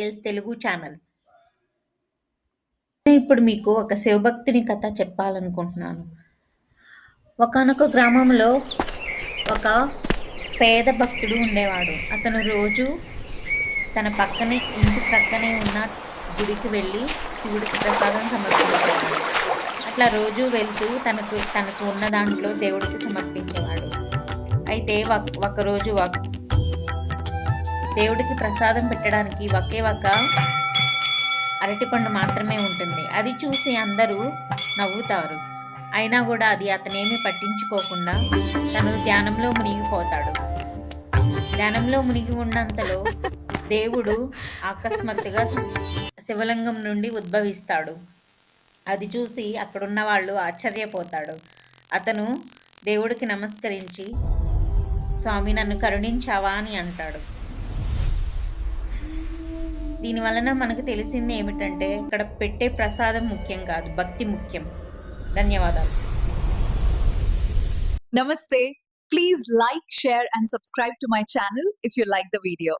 Sales Telugu channel. ఇప్పుడు మీకు ఒక శివభక్తుని కథ చెప్పాలనుకుంటున్నాను. ఒకానొక గ్రామంలో ఒక పేద భక్తుడు ఉండేవాడు. అతను రోజు తన పక్కనే ఇంటి పక్కనే ఉన్న గుడికి వెళ్ళి శివుడికి ప్రసాదం సమర్పించేవాడు. అట్లా రోజు వెళ్తూ తనకు తనకు ఉన్న దాంట్లో దేవుడికి సమర్పించేవాడు. అయితే ఒక ఒకరోజు దేవుడికి ప్రసాదం పెట్టడానికి ఒకే ఒక అరటిపండు మాత్రమే ఉంటుంది. అది చూసి అందరూ నవ్వుతారు. అయినా కూడా అది అతనేమి పట్టించుకోకుండా తను ధ్యానంలో మునిగిపోతాడు. ధ్యానంలో మునిగి ఉన్నంతలో దేవుడు అకస్మాత్తుగా శివలింగం నుండి ఉద్భవిస్తాడు. అది చూసి అక్కడున్న వాళ్ళు ఆశ్చర్యపోతాడు. అతను దేవుడికి నమస్కరించి స్వామి నన్ను కరుణించావా అని అంటాడు. దీని వలన మనకు తెలిసింది ఏమిటంటే ఇక్కడ పెట్టే ప్రసాదం ముఖ్యం కాదు భక్తి ముఖ్యం. ధన్యవాదాలు. నమస్తే. Please like share and subscribe to my channel if you like the video